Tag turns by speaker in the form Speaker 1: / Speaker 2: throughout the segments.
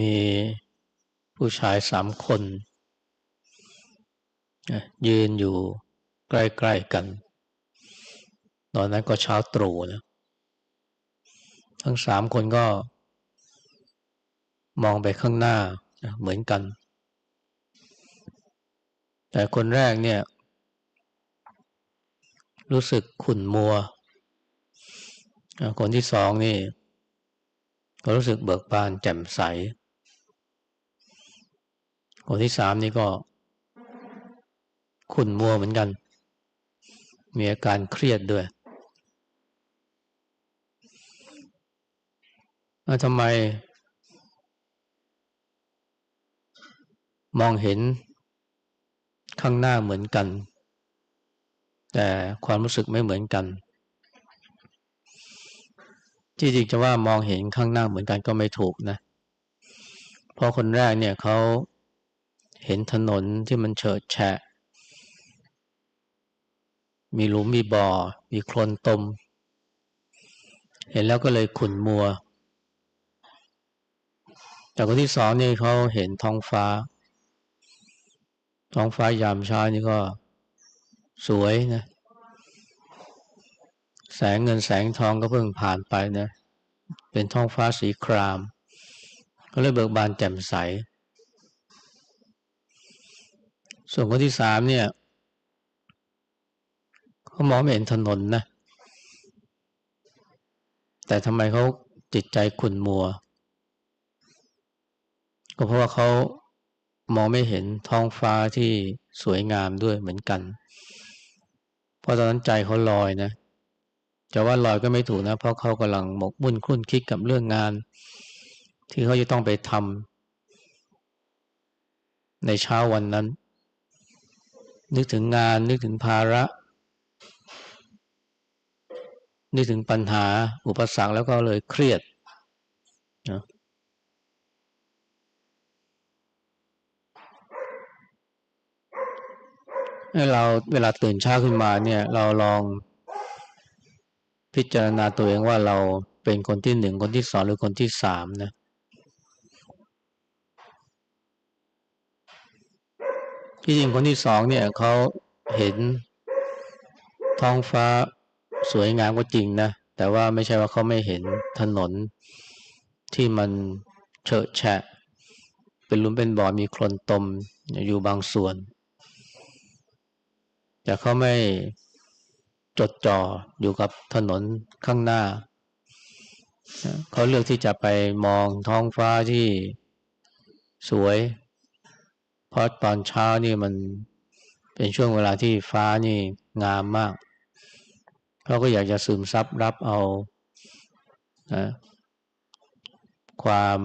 Speaker 1: มีผู้ชายสามคน ยืนอยู่ใกล้ๆกัน ตอนนั้นก็เช้าตรู่นะทั้งสามคนก็ มองไปข้างหน้าเหมือนกัน แต่คนแรกเนี่ย รู้สึกขุ่นมัว คนที่สองนี่ ก็รู้สึกเบิกบานแจ่มใส คนที่สามนี่ก็ ขุ่นมัวเหมือนกัน มีอาการเครียดด้วยทำไม มองเห็นข้างหน้าเหมือนกัน แต่ความรู้สึกไม่เหมือนกัน ที่จริงจะว่ามองเห็นข้างหน้าเหมือนกันก็ไม่ถูกนะ เพราะคนแรกเนี่ยเขาเห็นถนนที่มันเฉิดแฉะ มีหลุมมีบ่อ มีโคลนตม เห็นแล้วก็เลยขุ่นมัว แต่คนที่สองนี่เขาเห็นท้องฟ้า ท้องฟ้ายามเช้านี่ก็สวยนะ แสงเงินแสงทองก็เพิ่งผ่านไปนะ เป็นท้องฟ้าสีคราม ก็เลยเบิกบานแจ่มใส ส่วนคนที่สามเนี่ยเขามองไม่เห็นถนนนะ แต่ทำไมเขาจิตใจขุ่นมัว ก็เพราะว่าเขามองไม่เห็นท้องฟ้าที่สวยงามด้วยเหมือนกัน เพราะตอนนั้นใจเขาลอยนะ จะว่าลอยก็ไม่ถูกนะ เพราะเขากำลังหมกมุ่นคุ้นคิดกับเรื่องงาน ที่เขาจะต้องไปทำในเช้าวันนั้น นึกถึงงานนึกถึงภาระ นึกถึงปัญหาอุปสรรคแล้วก็เลยเครียดนะเราเวลาตื่นเช้าขึ้นมาเนี่ย เราลอง พิจารณาตัวเองว่าเราเป็นคนที่หนึ่งคนที่สองหรือคนที่สามนะที่จริงคนที่สองเนี่ยเขาเห็นท้องฟ้าสวยงามก็จริงนะ แต่ว่าไม่ใช่ว่าเขาไม่เห็นถนนที่มันเฉอะแฉะ เป็นลุมเป็นบ่อมีโคลนตมอยู่บางส่วน แต่เขาไม่ จดจ่ออยู่กับถนนข้างหน้า เขาเลือกที่จะไปมองท้องฟ้าที่สวย เพราะตอนเช้านี่มันเป็นช่วงเวลาที่ฟ้านี่งามมากเขาก็อยากจะซึมซับรับเอานะความ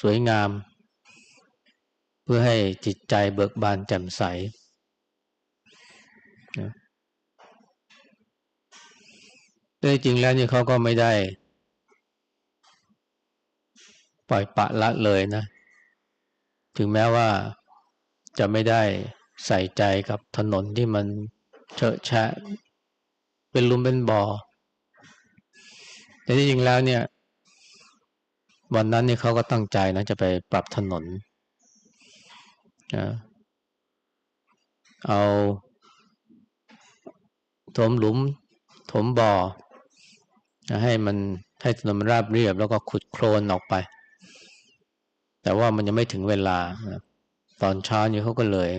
Speaker 1: สวยงาม เพื่อให้จิตใจเบิกบานแจ่มใสนะ แต่จริงแล้วเนี่ยเขาก็ไม่ได้ ปล่อยปะละเลยนะ ถึงแม้ว่าจะไม่ได้ใส่ใจกับถนนที่มันเฉอะแฉะ เป็นลุมเป็นบ่อ แต่ที่จริงแล้วเนี่ย วันนั้นเนี่ยเขาก็ตั้งใจนะจะไปปรับถนนนะเอาถมหลุม ถมบ่อ ให้มันให้ถนนมันราบเรียบ แล้วก็ขุดโคลนออกไป แต่ว่ามันยังไม่ถึงเวลา ตอนเช้านี้เขาก็เลย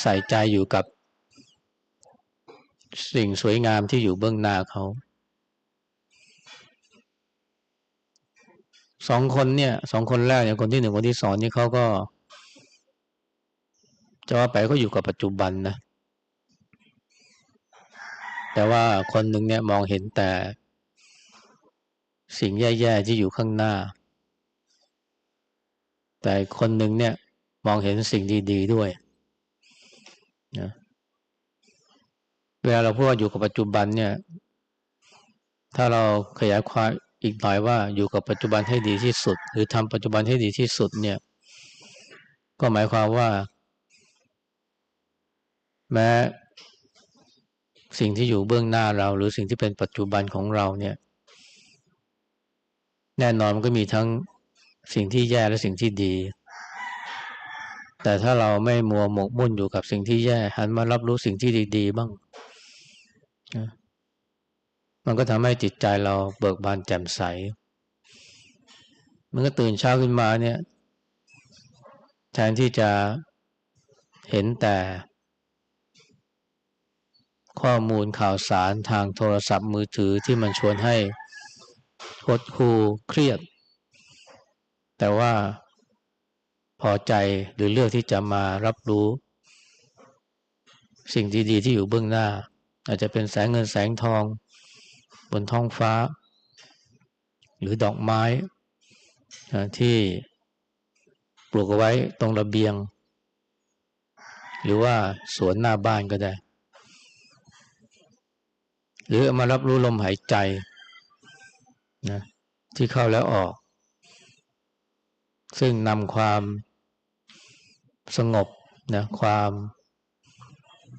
Speaker 1: ใส่ใจอยู่กับ สิ่งสวยงามที่อยู่เบื้องหน้าเขาสองคนเนี่ยสองคนแรกเนี่ยคนที่หนึ่งคนที่สองนี่เขาก็ จะว่าไปก็อยู่กับปัจจุบันนะ แต่ว่าคนหนึ่งเนี่ยมองเห็นแต่ สิ่งแย่ๆที่อยู่ข้างหน้า แต่คนหนึ่งเนี่ยมองเห็นสิ่งดี ๆ ด้วยนะเวลาเราพูดว่าอยู่กับปัจจุบันเนี่ย ถ้าเราขยายความอีกหน่อยว่าอยู่กับปัจจุบันให้ดีที่สุด หรือทำปัจจุบันให้ดีที่สุดเนี่ย ก็หมายความว่า แม้ สิ่งที่อยู่เบื้องหน้าเรา หรือสิ่งที่เป็นปัจจุบันของเราเนี่ย แน่นอนมันก็มีทั้งสิ่งที่แย่และสิ่งที่ดี แต่ถ้าเราไม่มัวหมกมุ่นอยู่กับสิ่งที่แย่หันมารับรู้สิ่งที่ดีๆบ้างมันก็ทำให้จิตใจเราเบิกบานแจ่มใส มันก็ตื่นเช้าขึ้นมาเนี่ย แทนที่จะเห็นแต่ ข้อมูลข่าวสารทางโทรศัพท์มือถือที่มันชวนให้หดหู่เครียด แต่ว่าพอใจหรือเลือกที่จะมารับรู้ สิ่งดีๆที่อยู่เบื้องหน้า อาจจะเป็นแสงเงินแสงทอง บนท้องฟ้า หรือดอกไม้ที่ปลูกเอาไว้ตรงระเบียง หรือว่าสวนหน้าบ้านก็ได้ หรือมารับรู้ลมหายใจนะที่เข้าแล้วออก ซึ่งนำความสงบนะความ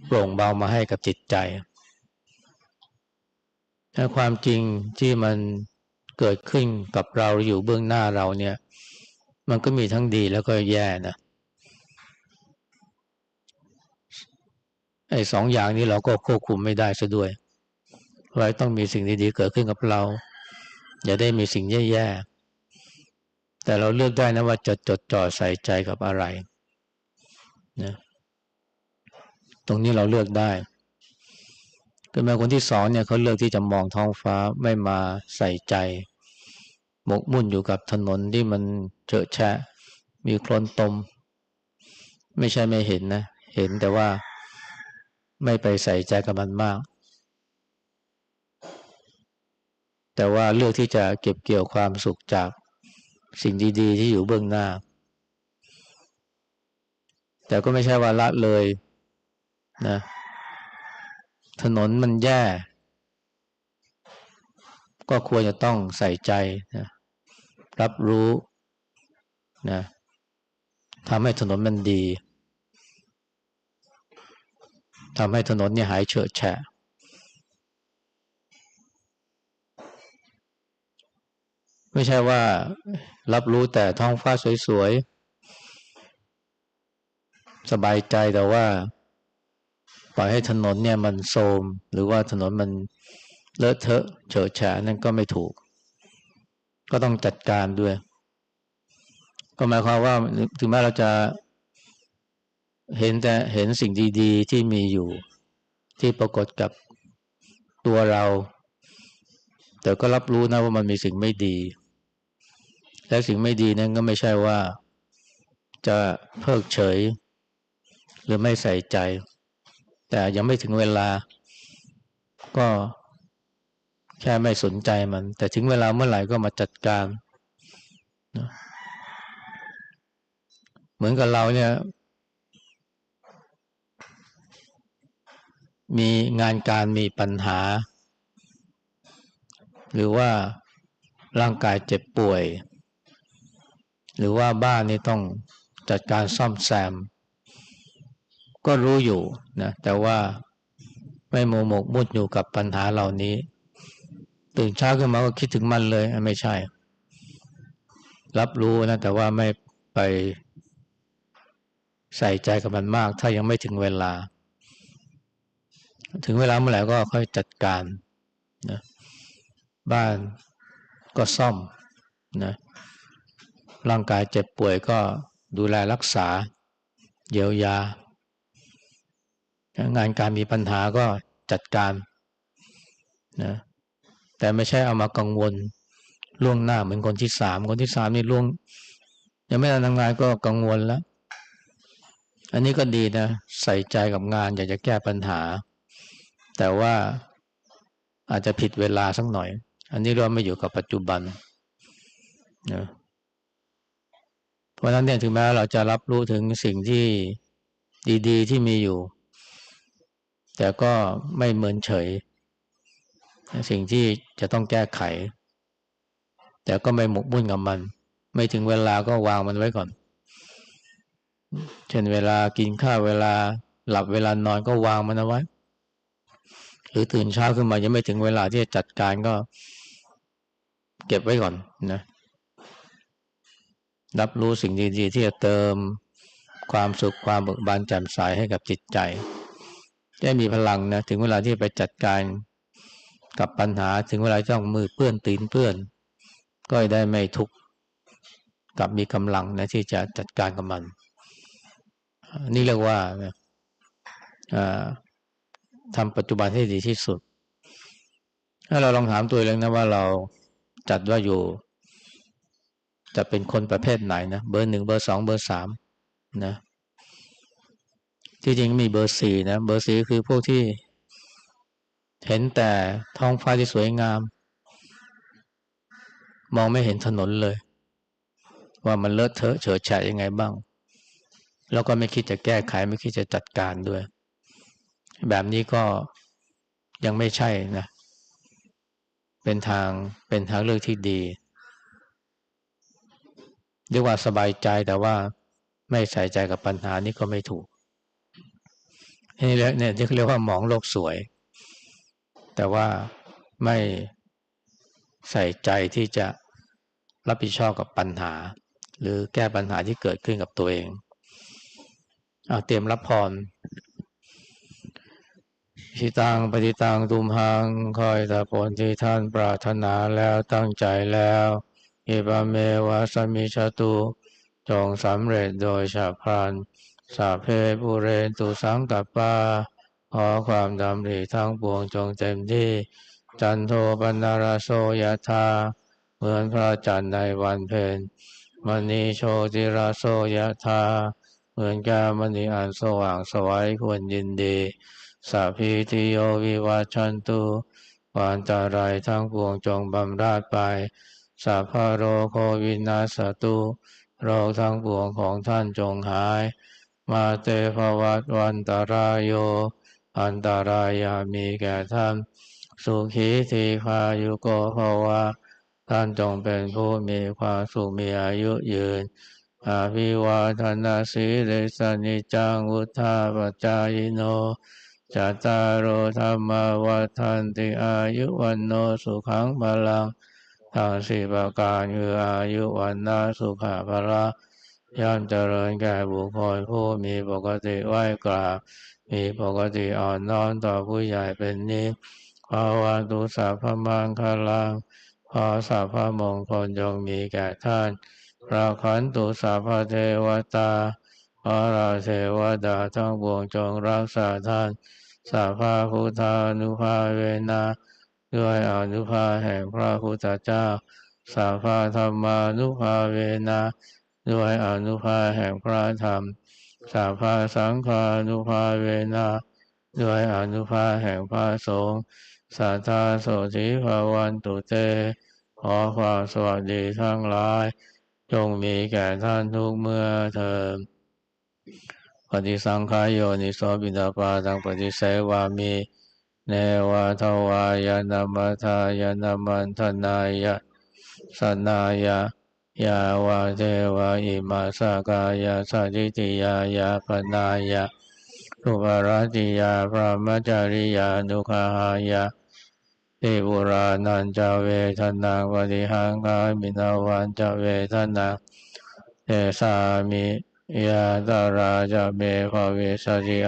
Speaker 1: โปร่งเบามาให้กับจิตใจถ้าความจริงที่มันเกิดขึ้นกับเราอยู่เบื้องหน้าเราเนี่ย มันก็มีทั้งดีแล้วก็แย่นะไอ้สองอย่างนี้เราก็ควบคุมไม่ได้ซะด้วย ไว้ต้องมีสิ่งดีๆเกิดขึ้นกับเรา อย่าได้มีสิ่งแย่ๆแต่เราเลือกได้นะว่าจะจดจ่อใส่ใจกับอะไรนะตรงนี้เราเลือกได้ก็แม้คนที่สองเนี่ยเขาเลือกที่จะมองท้องฟ้าไม่มาใส่ใจ หมกมุ่นอยู่กับถนนที่มันเฉอะแฉะ มีโคลนตม ไม่ใช่ไม่เห็นนะ เห็นแต่ว่าไม่ไปใส่ใจกับมันมาก แต่ว่าเลือกที่จะเก็บเกี่ยวความสุขจากสิ่งดี ๆ ที่อยู่เบื้องหน้า แต่ก็ไม่ใช่ว่าละเลยนะถนนมันแย่ ก็ควรจะต้องใส่ใจนะรับรู้นะทำให้ถนนมันดีทำให้ถนนเนี่ยหายเฉอะแฉะ ไม่ใช่ว่ารับรู้แต่ท้องฟ้าสวยๆ สบายใจแต่ว่า ปล่อยให้ถนนเนี่ยมันโทมหรือว่าถนนมันเลอะเทอะเฉอะแฉะนั่นก็ไม่ถูก ก็ต้องจัดการด้วย ก็หมายความว่าถึงแม้เราจะเห็นแต่เห็นสิ่งดีๆ ที่มีอยู่ที่ปรากฏกับตัวเรา แต่ก็รับรู้นะว่ามันมีสิ่งไม่ดี และสิ่งไม่ดีนั้นก็ไม่ใช่ว่าจะเพิกเฉย หรือไม่ใส่ใจ แต่ยังไม่ถึงเวลา ก็แค่ไม่สนใจมัน แต่ถึงเวลาเมื่อไหร่ก็มาจัดการเหมือนกับเราเนี่ย มีงานการมีปัญหา หรือว่าร่างกายเจ็บป่วย หรือว่าบ้านนี่ต้องจัดการซ่อมแซม ก็รู้อยู่นะแต่ว่าไม่โมหมกมุดอยู่กับปัญหาเหล่านี้ ตื่นเช้าขึ้นมาก็คิดถึงมันเลย ไม่ใช่ รับรู้นะ แต่ว่าไม่ไปใส่ใจกับมันมาก ถ้ายังไม่ถึงเวลา ถึงเวลาเมื่อไหร่ก็ค่อยจัดการนะบ้านก็ซ่อมนะ ร่างกายเจ็บป่วยก็ดูแลรักษา เยียวยา งานการมีปัญหาก็จัดการนะแต่ไม่ใช่เอามากังวลล่วงหน้าเหมือนคนที่สามคนที่สามนี่ล่วงยังไม่ทันทำงานก็กังวลแล้ว อันนี้ก็ดีนะใส่ใจกับงานอยากจะแก้ปัญหา แต่ว่าอาจจะผิดเวลาสักหน่อย อันนี้เราไม่อยู่กับปัจจุบันนะ ราะนั้นเนี่ยถึงแม้เราจะรับรู้ถึงสิ่งที่ดีๆที่มีอยู่ แต่ก็ไม่เหมือนเฉย สิ่งที่จะต้องแก้ไข แต่ก็ไม่หมกมุ่นกับมัน ไม่ถึงเวลาก็วางมันไว้ก่อน เช่นเวลากินข้าวเวลาหลับเวลานอนก็วางมันเอาไว้ หรือตื่นเช้าขึ้นมายังไม่ถึงเวลาที่จะจัดการก็ เก็บไว้ก่อนนะ รับรู้สิ่งดีๆ ที่จะเติมความสุขความเบิกบานแจ่มใสให้กับจิตใจได้มีพลังนะถึงเวลาที่ไปจัดการกับปัญหาถึงเวลาต้องมือเปื้อนตีนเปื้อน ก็ได้ไม่ทุกข์กับมีกำลังนะที่จะจัดการกับมัน นี่เรียกว่าทำปัจจุบันให้ดีที่สุด ถ้าเราลองถามตัวเองนะว่าเราจัดว่าอยู่ จะเป็นคนประเภทไหนนะเบอร์หนึ่งเบอร์สองเบอร์สามนะที่จริงมีเบอร์สี่นะเบอร์สี่คือพวกที่ เห็นแต่ท้องฟ้าที่สวยงาม มองไม่เห็นถนนเลย ว่ามันเลอะเทอะเฉอะแฉะยังไงบ้าง แล้วก็ไม่คิดจะแก้ไขไม่คิดจะจัดการด้วย แบบนี้ก็ยังไม่ใช่นะ เป็นทางเป็นทางเลือกที่ดี เรียกว่าสบายใจแต่ว่าไม่ใส่ใจกับปัญหานี้ก็ไม่ถูกนี่เรียกเนี่ยที่เรียกว่ามองโลกสวย แต่ว่าไม่ใส่ใจที่จะรับผิดชอบกับปัญหา หรือแก้ปัญหาที่เกิดขึ้นกับตัวเองเอาเตรียมรับพรทิตังปฏิตังตุมหังคอยตะผลที่ท่านปรารถนาแล้วตั้งใจแล้ว อบาเมวะสมิชตุ จงสำเร็จโดยฉับพลันสาเพปุเรนตุสังกัปปาขอความดำริทั้งปวงจงเต็มที่ จันโทปนาราโสยธาเหมือนพระจันทร์ในวันเพ็ญมณีโชติราโสยธาเหมือนแก้มณีอันสว่างสวัยควรยินดีสัพพิติโยวิวัชันตุวานตารายทั้งปวงจงบำราดไป สัพพโรโควินาสตุโรคทั้งปวงของท่านจงหาย มาเตภวัตวันตารายโย อันตารายามีแก่ท่าน สุขีทีพายุโกภวะท่านจงเป็นผู้มีความสุขมีอายุยืน อาภิวาทนาสีเลสนิจังวุธาปจายโนจัตตารโธรรมวัฏันติอายุวันโนสุขังพลัง ทางสี่ประการคืออายุวันนาสุขภาระย่อมเจริญแก่บุคคลผู้มีปกติไหวกราบ มีปกติอ่อนน้อมต่อผู้ใหญ่เป็นนิสภาวะตุสัพพมังคลังขอสัพพมงคลจงมีแก่ท่านราขันตุสัพพเทวตาขอราเทวดาทั้งปวงจงรักษาท่านสัพพพุทธานุภาเวนะ ด้วยอนุภาแห่งพระพุทธเจ้าสัพพธรรมานุภาเวนะด้วยอนุภาแห่งพระธรรมสัพพสังฆานุภาเวนะด้วยอนุภาแห่งพระสงฆ์สัทธาโสธิภาวันตุเต ขอความสวัสดีทั้งหลาย จงมีแก่ท่านทุกเมื่อเถิดปฏิสังขายโยนิโสบิดาปาตังปฏิเสวามี เนวะทวายานามัทายานามันทนายะสนายะยาวาเทวาอิมาสกายาสัจิติยายาปนายะทุปรติยาพระมจาริยานุขหายาติบุรานันจเวทนาปฏิหังกามินาวันจเวทนาเตสามิยาตาราจเมภเวสจิ